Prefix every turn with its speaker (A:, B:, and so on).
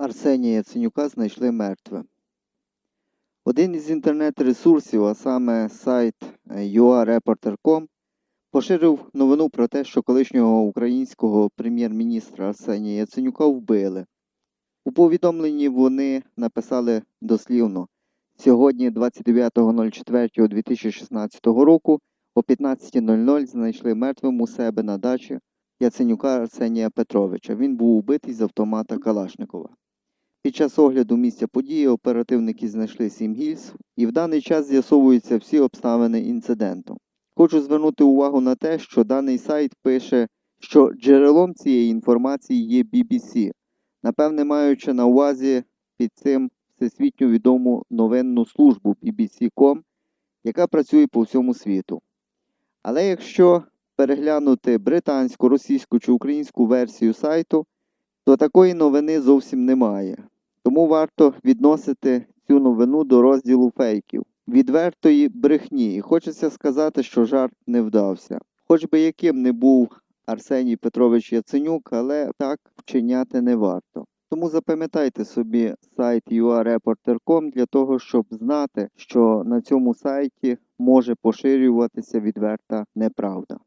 A: Арсенія Яценюка знайшли мертвим. Один із інтернет-ресурсів, а саме сайт е, UAReporter.com, поширив новину про те, що колишнього українського прем'єр-міністра Арсенія Яценюка вбили. У повідомленні вони написали дослівно: сьогодні, 29.04.2016 року, о 15.00 знайшли мертвим у себе на дачі Яценюка Арсенія Петровича. Він був убитий з автомата Калашникова. Під час огляду місця події оперативники знайшли сім гільз, і в даний час з'ясовуються всі обставини інциденту. Хочу звернути увагу на те, що даний сайт пише, що джерелом цієї інформації є BBC, напевне, маючи на увазі під цим всесвітньо відому новинну службу BBC.com, яка працює по всьому світу. Але якщо переглянути британську, російську чи українську версію сайту, то такої новини зовсім немає. Тому варто відносити цю новину до розділу фейків, відвертої брехні. І хочеться сказати, що жарт не вдався. Хоч би яким не був Арсеній Петрович Яценюк, але так вчиняти не варто. Тому запам'ятайте собі сайт UAReporter.com для того, щоб знати, що на цьому сайті може поширюватися відверта неправда.